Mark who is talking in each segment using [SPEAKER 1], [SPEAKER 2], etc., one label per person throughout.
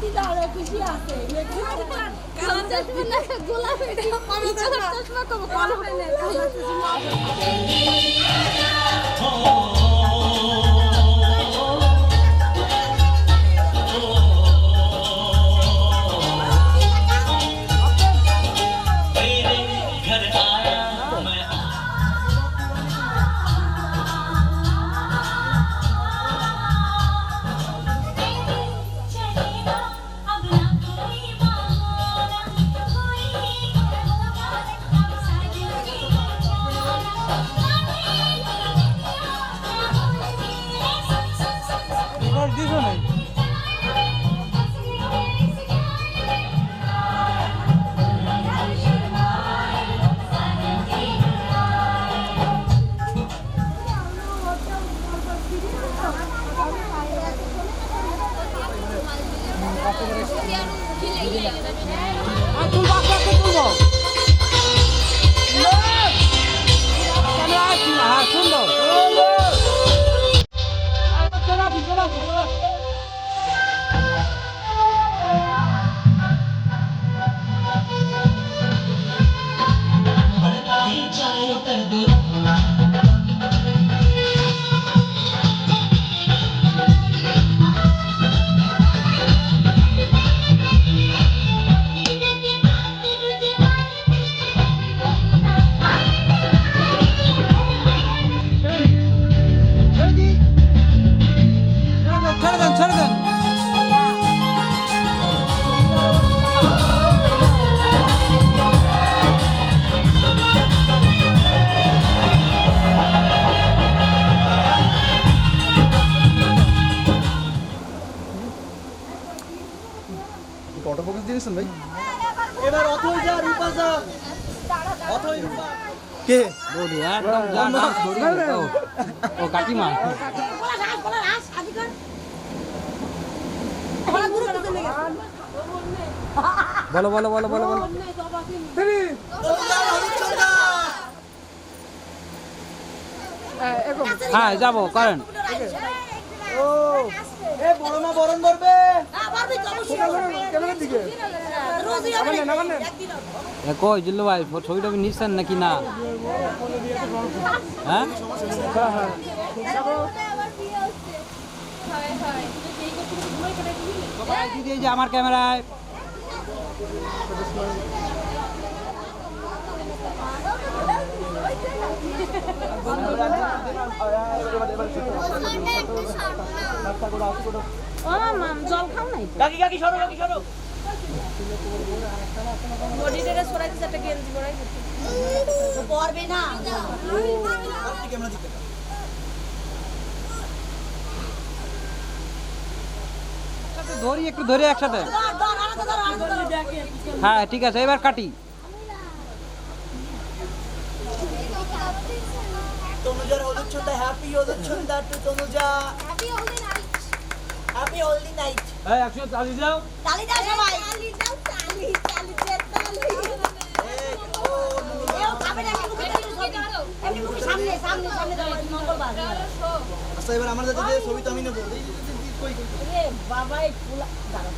[SPEAKER 1] দিদা আরও খুশি
[SPEAKER 2] আছে গোলাপ চশমা কম
[SPEAKER 3] কম Obrigada. দিয়েছেন ভাই?
[SPEAKER 4] এবার অথই যা রূপা যা। অথই রূপা।
[SPEAKER 3] কে?
[SPEAKER 2] ডান্স ধরি। ও, ও কাকিমা। বলো বলো বলো বলো বলো। হ্যাঁ যাব করেন।
[SPEAKER 4] ও। এ বড় মা বরণ করবে
[SPEAKER 3] ক্যামেরার দিকে?
[SPEAKER 2] এ কই জিল্লু ভাই ফো- ছবি টবি নিচ্ছেন নাকি না? হ্যাঁ? দিদি যে আমার ক্যামেরায়।
[SPEAKER 1] ও মাম জল খাও নাই
[SPEAKER 4] কাকি কাকি সরো কাকি সরো।
[SPEAKER 1] বডিটারে সরাই দিতে একটা গেঞ্জি পরাই পরবে না।
[SPEAKER 4] ক্যামেরা দিকে
[SPEAKER 2] ধরি একটু ধরে একসাথে। হ্যাঁ ঠিক আছে এবার কাটি।
[SPEAKER 4] তনুজার হলুদ ছন্দা হ্যাপি হলুদ Chhanda to Tanuja. Happy haldi night
[SPEAKER 2] এই একশো চালিয়ে যাও
[SPEAKER 1] তালি দাও সবাই। তালি দাও তালি তালি দে তালি এও খাবে না মুখে দাও এমনি মুখে সামনে সামনে সামনে দাও মঙ্গলবার।
[SPEAKER 4] আচ্ছা এবার আমার যাতে ছবি তো আমি নেব এই, কই কই।
[SPEAKER 1] এ বাবা এই ফুলা দাঁড়াও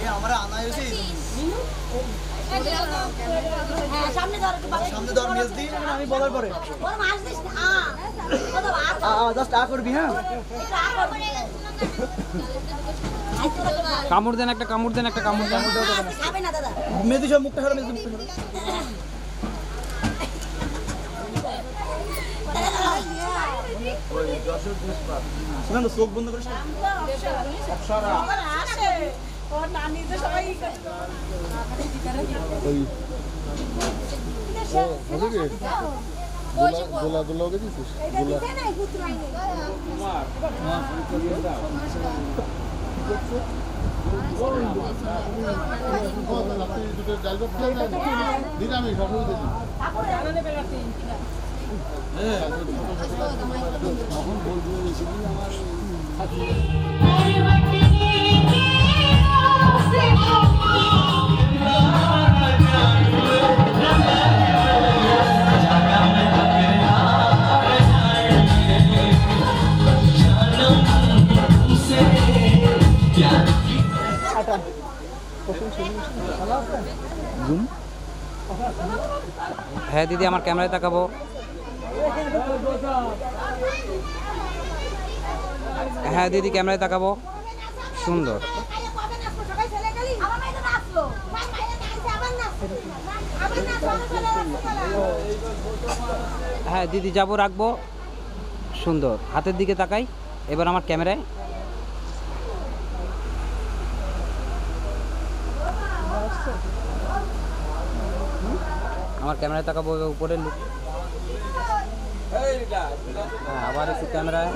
[SPEAKER 4] এ আমার আনা হয়েছে
[SPEAKER 1] হ্যাঁ সামনে ধর
[SPEAKER 4] সামনে ধর মেজ দি আমি বলার পরে
[SPEAKER 1] ওর মাছ দিস না। হ্যাঁ
[SPEAKER 4] জাস্ট আ করবি হ্যাঁ
[SPEAKER 2] কামড় দেন একটা কামড় দেন একটা কামড় দেন
[SPEAKER 1] খাবে না দাদা
[SPEAKER 4] মেজদি সব মুখটা সরো মেজদি মুখটা সরো চোখ বন্ধ করে শোনো।
[SPEAKER 3] গোলা গোলা ওকে দিছিস? হ্যাঁ তখন বলব আমার
[SPEAKER 2] হ্যাঁ দিদি, আমার ক্যামেরায় তাকাবো। হ্যাঁ দিদি, ক্যামেরায় তাকাবো। সুন্দর। হ্যাঁ দিদি, যাব, রাখব। সুন্দর। হাতের দিকে তাকাই। এবার আমার ক্যামেরায়। আমার ক্যামেরায় তাকাবো উপরে লুক। হ্যাঁ আবার একটু ক্যামেরায়।